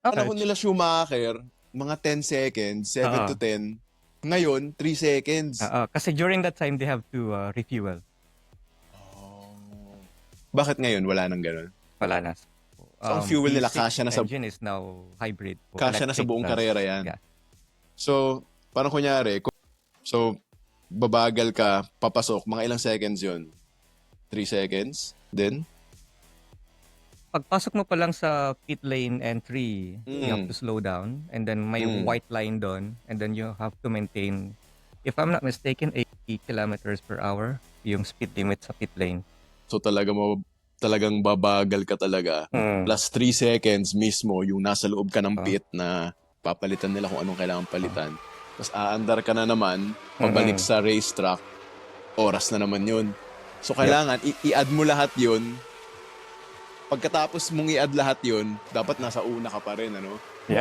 Panahon nila Schumacher, mga 10 seconds, 7 Oo. to 10. Ngayon, 3 seconds. Oo, kasi during that time, they have to uh, refuel. Oh. Bakit ngayon wala nang ganun? Wala na. So, ang fuel nila, V6 kasya na sa- engine is now hybrid. o Kasya na sa buong plus karera yan. gas. So, parang kunyari, so, babagal ka, papasok, mga ilang seconds yun? 3 seconds? Then? Pagpasok mo pa lang sa pit lane entry, you have Mm. to slow down. And then may Mm. white line doon. And then you have to maintain, if I'm not mistaken, 80 kilometers per hour yung speed limit sa pit lane. So, talaga mo, talagang babagal ka talaga. Mm. Plus 3 seconds mismo yung nasa loob ka ng Ah. pit na papalitan nila kung anong kailangan palitan. Tapos aandar ka na naman, pabalik Mm-mm. sa racetrack, oras na naman yun. So kailangan i- i-add mo lahat yun. Pagkatapos mong i-add lahat yun, dapat nasa una ka pa rin, ano? Yeah.